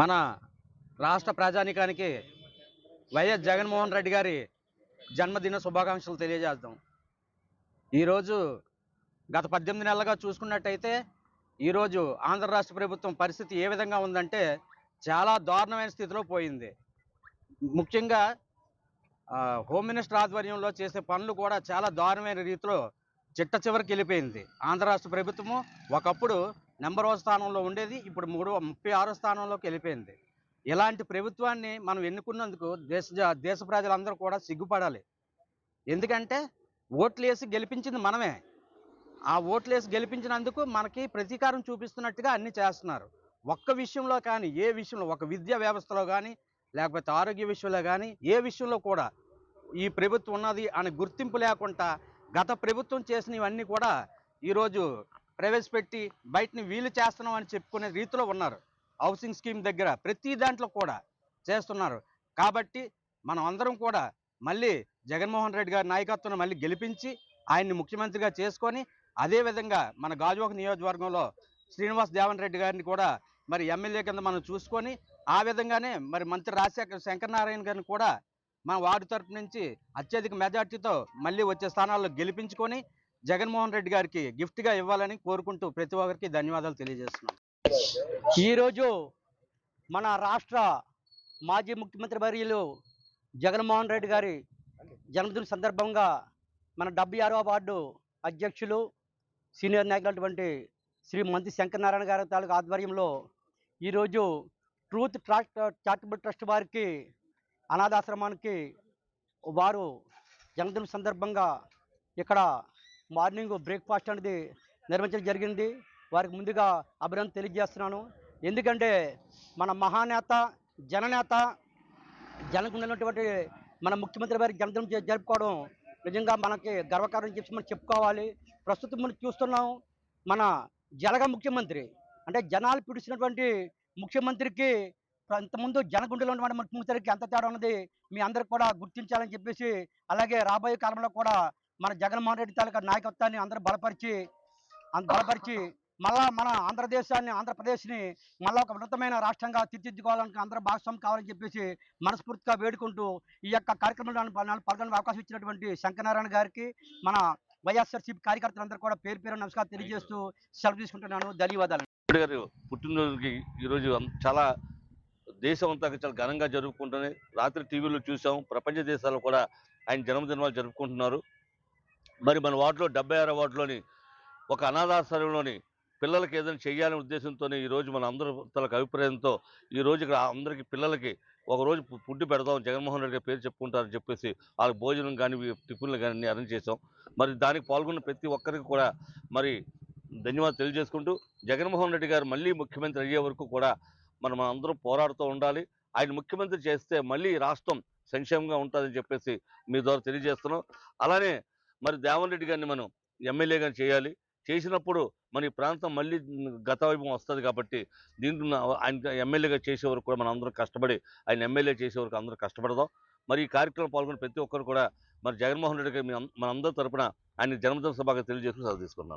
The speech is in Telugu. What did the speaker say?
మన రాష్ట్ర ప్రజానికానికి వైఎస్ జగన్మోహన్ రెడ్డి గారి జన్మదిన శుభాకాంక్షలు తెలియజేద్దాం. ఈరోజు గత పద్దెనిమిది నెలలుగా చూసుకున్నట్టయితే ఈరోజు ఆంధ్ర రాష్ట్ర ప్రభుత్వం పరిస్థితి ఏ విధంగా ఉందంటే చాలా దారుణమైన స్థితిలో పోయింది. ముఖ్యంగా హోమ్ మినిస్టర్ ఆధ్వర్యంలో చేసే పనులు కూడా చాలా దారుణమైన రీతిలో చిట్ట చివరికి వెళ్ళిపోయింది. ఆంధ్ర రాష్ట్ర ప్రభుత్వము ఒకప్పుడు నెంబర్ వన్ స్థానంలో ఉండేది ఇప్పుడు మూడు ముప్పై ఆరో స్థానంలోకి వెళ్ళిపోయింది. ఇలాంటి ప్రభుత్వాన్ని మనం ఎన్నుకున్నందుకు దేశ జ- దేశ ప్రజలందరూ కూడా సిగ్గుపడాలి. ఎందుకంటే ఓట్లు వేసి గెలిపించింది మనమే. ఆ ఓట్లు వేసి గెలిపించినందుకు మనకి ప్రతీకారం చూపిస్తున్నట్టుగా అన్ని చేస్తున్నారు. ఒక్క విషయంలో కానీ ఏ విషయంలో ఒక విద్యా వ్యవస్థలో కానీ లేకపోతే ఆరోగ్య విషయంలో కానీ ఏ విషయంలో కూడా ఈ ప్రభుత్వం ఉన్నది అనే గుర్తింపు లేకుండా గత ప్రభుత్వం చేసినవన్నీ కూడా ఈరోజు ప్రవేశపెట్టి బయటని వీలు చేస్తున్నాం అని చెప్పుకునే రీతిలో ఉన్నారు. హౌసింగ్ స్కీమ్ దగ్గర ప్రతి దాంట్లో కూడా చేస్తున్నారు. కాబట్టి మనం అందరం కూడా మళ్ళీ జగన్మోహన్ రెడ్డి గారి నాయకత్వం మళ్ళీ గెలిపించి ఆయన్ని ముఖ్యమంత్రిగా చేసుకొని అదేవిధంగా మన గాజువాక నియోజకవర్గంలో శ్రీనివాస్ దేవన్ రెడ్డి గారిని కూడా మరి ఎమ్మెల్యే కింద మనం చూసుకొని ఆ విధంగానే మరి మంత్రి రాజశేఖర శంకరనారాయణ గారిని కూడా మన వార్డు తరపు నుంచి అత్యధిక మెజార్టీతో మళ్ళీ వచ్చే స్థానాల్లో గెలిపించుకొని జగన్మోహన్ రెడ్డి గారికి గిఫ్ట్గా ఇవ్వాలని కోరుకుంటూ ప్రతి ఒక్కరికి ధన్యవాదాలు తెలియజేస్తున్నాం. ఈరోజు మన రాష్ట్ర మాజీ ముఖ్యమంత్రి వర్యులు జగన్మోహన్ రెడ్డి గారి జన్మదిన సందర్భంగా మన డెబ్బై ఆరవ వార్డు అధ్యక్షులు సీనియర్ నాయకులటువంటి శ్రీ మంత్రి శంకరనారాయణ గారి తాలూకు ఆధ్వర్యంలో ఈరోజు ట్రూత్ ట్రస్ట్ చారిటబుల్ ట్రస్ట్ వారికి అనాథాశ్రమానికి వారు జన్మదిన సందర్భంగా ఇక్కడ మార్నింగ్ బ్రేక్ఫాస్ట్ అనేది నిర్వహించడం జరిగింది. వారికి ముందుగా అభినందన తెలియజేస్తున్నాను. ఎందుకంటే మన మహానేత జననేత జనకున్నటువంటి మన ముఖ్యమంత్రి గారి జన్మదినం జరుపుకోవడం నిజంగా మనకి గర్వకారణం చెప్పి మనం చెప్పుకోవాలి. ప్రస్తుతం మనం చూస్తున్నాం మన జలగ ముఖ్యమంత్రి అంటే జనాలు పిడిచినటువంటి ముఖ్యమంత్రికి ఇంతకుముందు జనగుండెలో ఉన్నటువంటి ముఖ్యమంత్రికి ఎంత తేడా ఉన్నది మీ అందరికి కూడా గుర్తించాలని చెప్పేసి అలాగే రాబోయే కాలంలో కూడా మన జగన్మోహన్ రెడ్డి తాలూకా నాయకత్వాన్ని అందరూ బలపరిచి అంత బలపరిచి మళ్ళా మన ఆంధ్రదేశాన్ని ఆంధ్రప్రదేశ్ని మళ్ళీ ఒక ఉన్నతమైన రాష్ట్రంగా తీర్చిదిద్దుకోవాలని అందరూ భాగస్వామి కావాలని చెప్పేసి మనస్ఫూర్తిగా వేడుకుంటూ ఈ యొక్క కార్యక్రమంలో పాల్గొనే అవకాశం ఇచ్చినటువంటి శంకరనారాయణ గారికి మన వైఎస్ఆర్సీపీ కార్యకర్తలందరూ కూడా పేరు పేరు నమస్కారం తెలియజేస్తూ సెలవు తీసుకుంటున్నాను. ధన్యవాదాలు. గారు పుట్టినరోజుకి ఈరోజు చాలా దేశం అంతా చాలా ఘనంగా జరుపుకుంటుంది రాత్రి టీవీలో చూసాం ప్రపంచ దేశాల్లో కూడా ఆయన జన్మదినాలు జరుపుకుంటున్నారు. మరి మన వార్డులో డెబ్బై ఆరో వార్డులోని ఒక అనాథాశ్రయంలోని పిల్లలకి ఏదైనా చేయాలనే ఉద్దేశంతోనే ఈరోజు మన అందరి తలకు అభిప్రాయంతో ఈరోజు ఇక్కడ అందరికీ పిల్లలకి ఒక రోజు ఫుడ్ పెడదాం జగన్మోహన్ రెడ్డి పేరు చెప్పుకుంటారని చెప్పేసి వాళ్ళకి భోజనం కానీ టిఫిన్లు కానీ అన్ని అరేంజ్ చేసాం మరి దానికి పాల్గొన్న ప్రతి ఒక్కరికి కూడా మరి ధన్యవాదాలు తెలియజేసుకుంటూ జగన్మోహన్ రెడ్డి గారు మళ్ళీ ముఖ్యమంత్రి అయ్యే వరకు కూడా మనం అందరం పోరాడుతూ ఉండాలి. ఆయన ముఖ్యమంత్రి చేస్తే మళ్ళీ రాష్ట్రం సంక్షేమంగా ఉంటుందని చెప్పేసి మీ ద్వారా తెలియజేస్తున్నాం. అలానే మరి దేవన్ రెడ్డి గారిని మనం ఎమ్మెల్యేగా చేయాలి. చేసినప్పుడు మన ఈ ప్రాంతం మళ్ళీ గత వైభవం వస్తుంది కాబట్టి దీంట్లో ఆయన ఎమ్మెల్యేగా చేసే వరకు కూడా మనం అందరం కష్టపడి ఆయన ఎమ్మెల్యే చేసే వరకు అందరం కష్టపడదాం. మరి ఈ కార్యక్రమం పాల్గొన్న ప్రతి ఒక్కరు కూడా మరి జగన్మోహన్ రెడ్డి గారి మన అందరి మనందరి తరపున ఆయన జన్మదిన సభగా తెలియజేసుకుని సెలవు తీసుకున్నాను